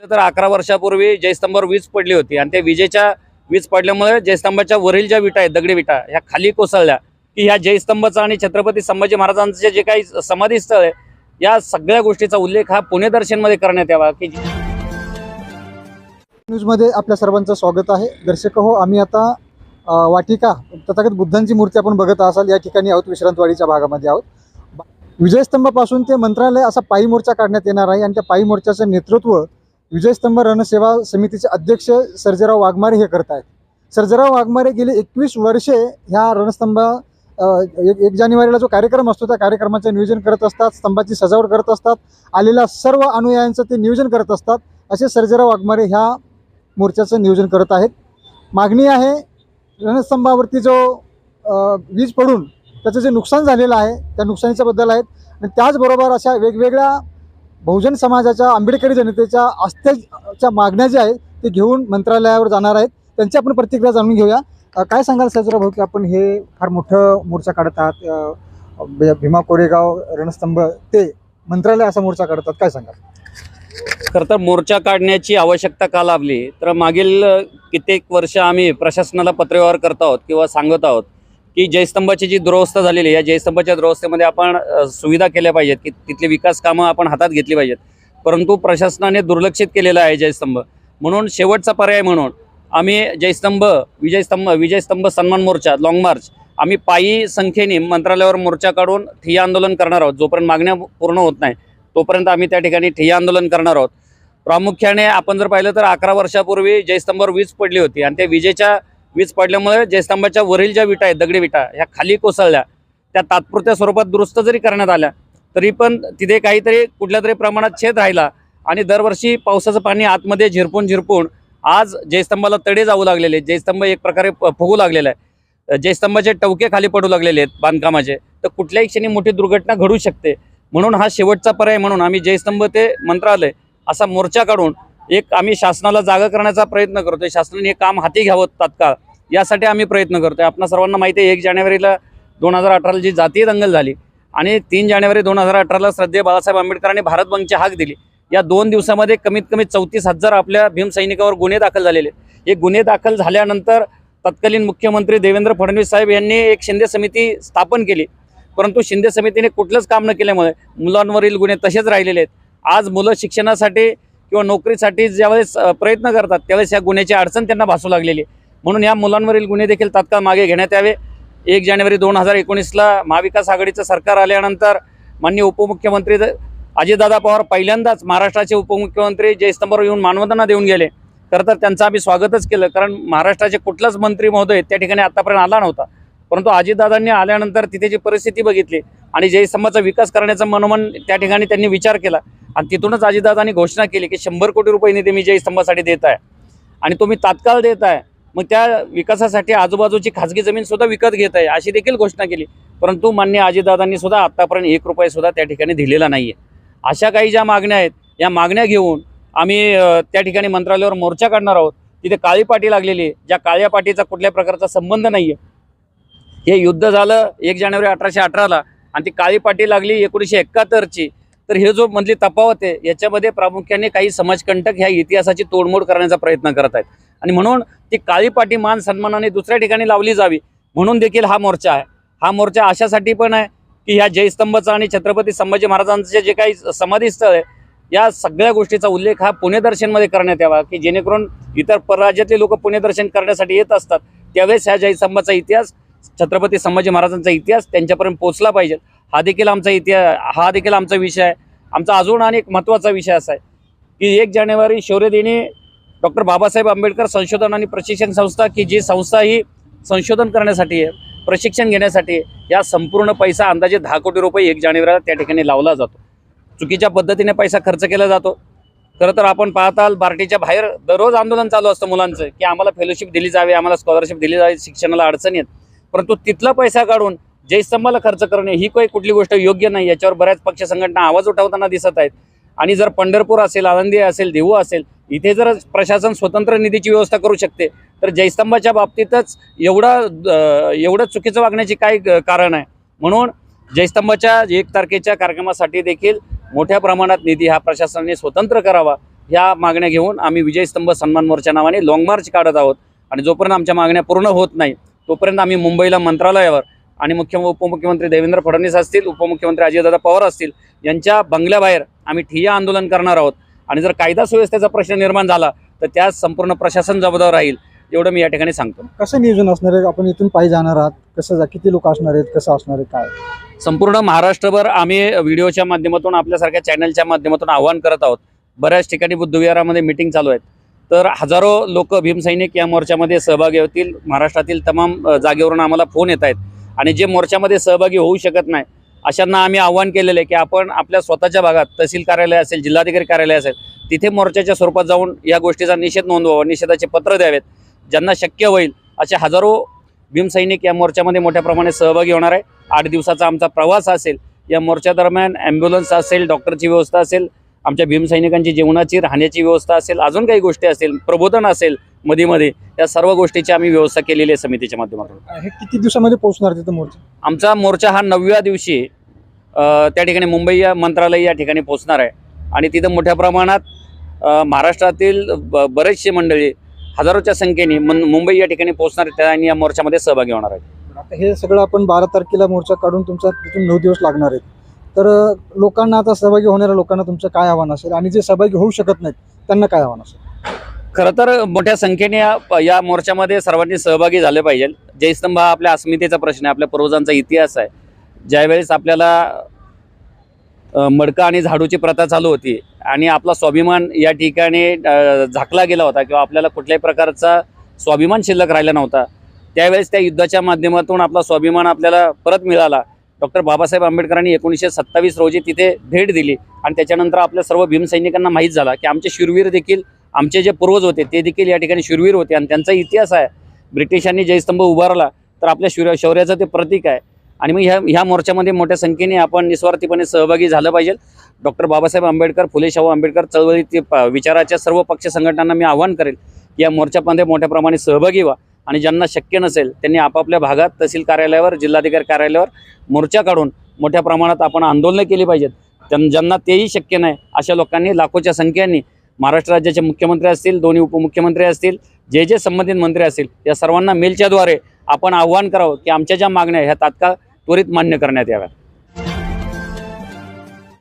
पाहिलं तर अकरा वर्षापूर्वी जयस्तंभावर वीज पडली होती आणि त्या विजेच्या वीज पडल्यामुळे जयस्तंभाच्या वरील ज्या विटा आहेत दगडी विटा ह्या खाली कोसळल्या. की ह्या जयस्तंभाचा आणि छत्रपती संभाजी महाराजांचे जे काही समाधी स्थळ आहे या सगळ्या गोष्टीचा उल्लेख हा पुणे दर्शनमध्ये करण्यात यावा की न्यूजमध्ये आपल्या सर्वांचं स्वागत आहे. दर्शक हो आम्ही आता वाटिका तथागत बुद्धांची मूर्ती आपण बघत असाल या ठिकाणी आहोत विश्रांतवाडीच्या भागामध्ये आहोत. विजयस्तंभापासून ते मंत्रालय असा पायी मोर्चा काढण्यात येणार आहे आणि त्या पायी मोर्चाचं नेतृत्व विजयस्तंभ रणसेवा समितीचे अध्यक्ष सर्जेराव वाघमारे हे करत आहेत सर्जेराव वाघमारे गेले एकवीस वर्षे ह्या रणस्तंभ एक एक जानेवारीला जो कार्यक्रम असतो त्या कार्यक्रमाचं नियोजन करत असतात स्तंभाची सजावट करत असतात आलेल्या सर्व अनुयायांचं ते नियोजन करत असतात असे सर्जेराव वाघमारे ह्या मोर्चाचं नियोजन करत आहेत. मागणी आहे रणस्तंभावरती जो वीज पडून त्याचं जे नुकसान झालेलं आहे त्या नुकसानीच्याबद्दल आहेत. आणि त्याचबरोबर अशा वेगवेगळ्या बहुजन समाजाच्या आंबेडकरी जनतेच्या आस्थेच्या मागण्या ज्या आहेत ते घेऊन मंत्रालयावर जाणार आहेत. त्यांची आपण प्रतिक्रिया जाणून घेऊया. काय सांगाल सजरा भाऊ की आपण हे फार मोठं मोर्चा काढत आहात भीमा कोरेगाव रणस्तंभ ते मंत्रालय असा मोर्चा काढतात काय सांगाल? खरं तर मोर्चा काढण्याची आवश्यकता का लाभली? तर मागील कित्येक वर्ष आम्ही प्रशासनाला पत्रव्यवहार करत आहोत किंवा सांगत आहोत. की जयस्तंभाची जी दुरवस्था झालेली आहे या जयस्तंभाच्या दुरवस्थेमध्ये आपण सुविधा केल्या पाहिजेत की तिथले विकास कामं आपण हातात घेतली पाहिजेत. परंतु प्रशासनाने दुर्लक्षित केलेलं आहे जयस्तंभ. म्हणून शेवटचा पर्याय म्हणून आम्ही जयस्तंभ विजयस्तंभ विजयस्तंभ सन्मान मोर्चा लाँग मार्च आम्ही पायी संख्येने मंत्रालयावर मोर्चा काढून ठिय्या आंदोलन करणार आहोत. जोपर्यंत मागण्या पूर्ण होत नाही तोपर्यंत आम्ही त्या ठिकाणी ठिय्या आंदोलन करणार आहोत. प्रामुख्याने आपण जर पाहिलं तर अकरा वर्षापूर्वी जयस्तंभावर वीज पडली होती आणि त्या विजेच्या वीज पडल्यामुळे जयस्तंभाच्या वरील ज्या विटा आहेत दगडी विटा ह्या खाली कोसळल्या त्या तात्पुरत्या स्वरूपात दुरुस्त जरी करण्यात आल्या तरी पण तिथे काहीतरी कुठल्या तरी प्रमाणात छेद राहिला आणि दरवर्षी पावसाचं पाणी आतमध्ये झिरपून झिरपून आज जयस्तंभाला तडे जाऊ लागलेले. जयस्तंभ एक प्रकारे प- फुगू लागलेला आहे. जयस्तंभाचे टवके खाली पडू लागलेले आहेत बांधकामाचे. तर कुठल्याही क्षणी मोठी दुर्घटना घडू शकते. म्हणून हा शेवटचा पर्याय म्हणून आम्ही जयस्तंभ ते मंत्रालय असा मोर्चा काढून एक आम्ही शासनाला जागा करण्याचा प्रयत्न करतोय. शासनाने हे काम हाती घ्यावं तात्काळ. यासाठी आम्ही प्रयत्न करतोय. आपणा सर्वांना माहिती आहे एक जानेवारीला दोन हजार अठराला जी जातीय दंगल झाली आणि तीन जानेवारी दोन हजार अठराला श्रद्धेय बाळासाहेब आंबेडकरांनी भारत बंदची हाक दिली. या दोन दिवसामध्ये कमीत कमी चौतीस हजार आपल्या भीमसैनिकावर गुन्हे दाखल झालेले. हे गुन्हे दाखल झाल्यानंतर तत्कालीन मुख्यमंत्री देवेंद्र फडणवीस साहेब यांनी एक शिंदे समिती स्थापन केली. परंतु शिंदे समितीने कुठलंच काम न केल्यामुळे मुलांवरील गुन्हे तसेच राहिलेले आहेत. आज मुलं शिक्षणासाठी किंवा नोकरीसाठी ज्यावेळेस प्रयत्न करतात त्यावेळेस या गुन्ह्याची अडचण त्यांना भासू लागलेली आहे. म्हणून या मुलांवरील गुन्हे देखील तात्काळ मागे घेण्यात यावे. एक जानेवारी दोन हजार एकोणीसला महाविकास आघाडीचं सरकार आल्यानंतर माननीय उपमुख्यमंत्री द- अजितदादा पवार पहिल्यांदाच महाराष्ट्राचे उपमुख्यमंत्री जयस्तंभावर येऊन मानवंदना देऊन गेले. खरं तर त्यांचं आम्ही स्वागतच केलं कारण महाराष्ट्राचे कुठलाच मंत्री महोदय त्या ठिकाणी आतापर्यंत आला नव्हता. परंतु अजितदादांनी आल्यानंतर तिथे जी परिस्थिती बघितली आणि जयस्तंभाचा विकास करण्याचा मनोमन त्या ठिकाणी त्यांनी विचार केला आणि तिथूनच अजितदादांनी घोषणा केली की शंभर कोटी रुपये निधी मी जयस्तंभासाठी देत आहे. आणि तो मी तात्काळ देत आहे. मग त्या विकासासाठी आजूबाजूची खाजगी जमीन सुद्धा विकत घेत आहे अशी देखील घोषणा केली. परंतु मान्य अजितदादांनी सुद्धा आतापर्यंत एक रुपये सुद्धा त्या ठिकाणी दिलेला नाही आहे अशा काही ज्या मागण्या आहेत या मागण्या घेऊन आम्ही त्या ठिकाणी मंत्रालयावर मोर्चा काढणार आहोत. तिथे काळी पाटी लागलेली आहे ज्या काळ्या पाटीचा कुठल्या प्रकारचा संबंध नाही आहे हे युद्ध झालं एक जानेवारी अठराशे अठराला आणि ती काळी पाटी लागली एकोणीसशे एकाहत्तरची. तर हे जो मधली तफावत आहे याच्यामध्ये प्रामुख्याने काही समाजकंटक ह्या इतिहासाची तोडमोड करण्याचा प्रयत्न करत आहेत. आणि म्हणून ती काळी पाटी मान सन्मानाने दुसऱ्या ठिकाणी लावली जावी म्हणून देखील हा मोर्चा आहे. हा मोर्चा अशासाठी पण आहे की ह्या जयस्तंभचा आणि छत्रपती संभाजी महाराजांचे जे काही समाधी स्थळ आहे या सगळ्या गोष्टीचा उल्लेख हा पुणे दर्शनमध्ये करण्यात यावा की जेणेकरून इतर परराज्यातले लोक पुणे दर्शन करण्यासाठी येत असतात त्यावेळेस ह्या जयस्तंभाचा इतिहास छत्रपती संभाजी महाराजांचा इतिहास त्यांच्यापर्यंत पोहोचला पाहिजे. हा देखील आमचा इतिहास हा देखील आमचा विषय आहे. आमचा अजून आणि एक महत्त्वाचा विषय असा आहे की एक जानेवारी शौर्यदिनी डॉक्टर बाबासाहेब आंबेडकर संशोधन आणि प्रशिक्षण संस्था की जी संस्था ही संशोधन करण्यासाठी आहे प्रशिक्षण घेण्यासाठी या संपूर्ण पैसा अंदाजे दहा कोटी रुपये एक जानेवारीला त्या ठिकाणी लावला जातो. चुकीच्या पद्धतीने पैसा खर्च केला जातो. खरं तर आपण पाहताल बार्टीच्या बाहेर दररोज आंदोलन चालू असतं मुलांचं की आम्हाला फेलोशिप दिली जावी आम्हाला स्कॉलरशिप दिली जावी शिक्षणाला अडचणी आहेत परंतु तिथला पैसा काढून जयस्तंभाला खर्च करणे ही काही कुठली गोष्ट योग्य नाही याच्यावर बऱ्याच पक्ष संघटना आवाज उठवताना दिसत आहेत. आणि जर पंढरपूर असेल आनंदी असेल देहू असेल इथे जर प्रशासन स्वतंत्र निधीची व्यवस्था करू शकते तर जयस्तंभाच्या बाबतीतच एवढा एवढं चुकीचं वागण्याची काय कारण आहे? म्हणून जयस्तंभाच्या एक तारखेच्या कार्यक्रमासाठी देखील मोठ्या प्रमाणात निधी हा प्रशासनाने स्वतंत्र करावा ह्या मागण्या घेऊन आम्ही विजयस्तंभ सन्मान मोर्चा नावाने लाँग मार्च काढत आहोत. आणि जोपर्यंत आमच्या मागण्या पूर्ण होत नाही तोपर्यंत आम्ही मुंबईला मंत्रालयावर आणि मुख्य उपमुख्यमंत्री देवेंद्र फडणवीस असतील उपमुख्यमंत्री अजितदादा पवार असतील यांच्या बंगल्याबाहेर आम्ही ठिय्या आंदोलन करणार आहोत. आणि जर कायदा सुव्यवस्थेचा प्रश्न निर्माण झाला तर त्यास संपूर्ण प्रशासन जबाबदार राहील एवढं मी या ठिकाणी सांगतो. कसं नियोजन असणार आहे? आपण इथून पायी जाणार आहात. कसं जा किती लोक असणार आहेत? कसं असणार आहे? काय? संपूर्ण महाराष्ट्रभर आम्ही व्हिडिओच्या माध्यमातून आपल्यासारख्या चॅनलच्या माध्यमातून आव्हान करत आहोत. बऱ्याच ठिकाणी बुद्धविहारामध्ये मिटिंग चालू आहेत. तर हजारो लोक भीमसैनिक या मोर्चामध्ये सहभागी होतील. महाराष्ट्रातील तमाम जागेवरून आम्हाला फोन येत आहेत. आणि जे मोर्चामध्ये सहभागी होऊ शकत नाही अशांना आम्ही आव्हान केलेलं आहे की आपण आपल्या स्वतःच्या भागात तहसील कार्यालय असेल जिल्हाधिकारी कार्यालय असेल तिथे मोर्चाच्या स्वरूपात जाऊन या गोष्टीचा निषेध नोंदवावा निषेधाचे पत्र द्यावेत. ज्यांना शक्य होईल असे हजारो भीमसैनिक या मोर्चामध्ये मोठ्या प्रमाणात सहभागी होणार आहे. आठ दिवसाचा आमचा प्रवास असेल या मोर्चादरम्यान ॲम्ब्युलन्स असेल डॉक्टरची व्यवस्था असेल आमच्या भीमसैनिकांची जेवणाची राहण्याची व्यवस्था असेल अजून काही गोष्टी असेल प्रबोधन असेल मध्ये मध्ये या सर्व गोष्टीची आम्ही व्यवस्था केलेली आहे समितीच्या माध्यमातून. हे किती दिवसामध्ये पोहोचणार तिथं मोर्चा? आमचा मोर्चा हा नवव्या दिवशी त्या ठिकाणी मुंबई या मंत्रालय या ठिकाणी पोहोचणार आहे. आणि तिथं मोठ्या प्रमाणात महाराष्ट्रातील बरेचसे मंडळी हजारोच्या संख्येने मुंबई या ठिकाणी पोहोचणार आहेत. आणि या मोर्चामध्ये सहभागी होणार आहेत. आता हे सगळं आपण बारा तारखेला मोर्चा काढून तुमचा तिथून नऊ दिवस लागणार आहेत. तर लोकांना आता सहभागी होणाऱ्या लोकांना तुमचं काय आव्हान असेल? आणि जे सहभागी होऊ शकत नाहीत त्यांना काय आव्हान असेल? खरं तर मोठ्या संख्येने या- या मोर्चामध्ये सर्वांनी सहभागी झाले पाहिजे. जयस्तंभ हा आपल्या अस्मितेचा प्रश्न आहे आपल्या पूर्वजांचा इतिहास आहे. ज्यावेळेस आपल्याला मडका मडकं आणि झाडूची प्रथा चालू होती आणि आपला स्वाभिमान या ठिकाणी झाकला गेला होता किंवा आपल्याला कुठल्याही प्रकारचा स्वाभिमान शिल्लक राहिला नव्हता त्यावेळेस त्या युद्धाच्या माध्यमातून आपला स्वाभिमान आपल्याला परत मिळाला. डॉक्टर बाबासाहेब आंबेडकरांनी एकोणीसशे सत्तावीस रोजी तिथे भेट दिली. आणि त्याच्यानंतर आपल्या सर्व भीमसैनिकांना माहीत झाला की आमचे शूरवीर देखील आमचे जे पूर्वज होते ते देखील या ठिकाणी शूरवीर होते. आणि त्यांचा इतिहास आहे. ब्रिटिशांनी जयस्तंभ उभारला तर आपल्या शौर्य शौर्याचं ते प्रतीक आहे. आणि मग ह्या ह्या मोर्चामध्ये मोठ्या संख्येने आपण निस्वार्थीपणे सहभागी झालं पाहिजे. डॉक्टर बाबासाहेब आंबेडकर फुले शाहू आंबेडकर चळवळीतील विचाराच्या सर्व पक्ष संघटनांना मी आवाहन करेल की या मोर्चामध्ये मोठ्या प्रमाणे सहभागी व्हा. आणि ज्यांना शक्य नसेल त्यांनी आपापल्या भागात तहसील कार्यालयावर जिल्हाधिकारी कार्यालयावर मोर्चा काढून मोठ्या प्रमाणात आपण आंदोलनं केली पाहिजेत. त्यां ज्यांना तेही शक्य नाही अशा लोकांनी लाखोच्या संख्येने महाराष्ट्र राज्याचे मुख्यमंत्री असतील दोन्ही उपमुख्यमंत्री असतील जे जे संबंधित मंत्री असतील या सर्वांना मेलच्याद्वारे आपण आव्हान करावं की आमच्या ज्या मागण्या ह्या तात्काळ त्वरित मान्य करण्यात याव्या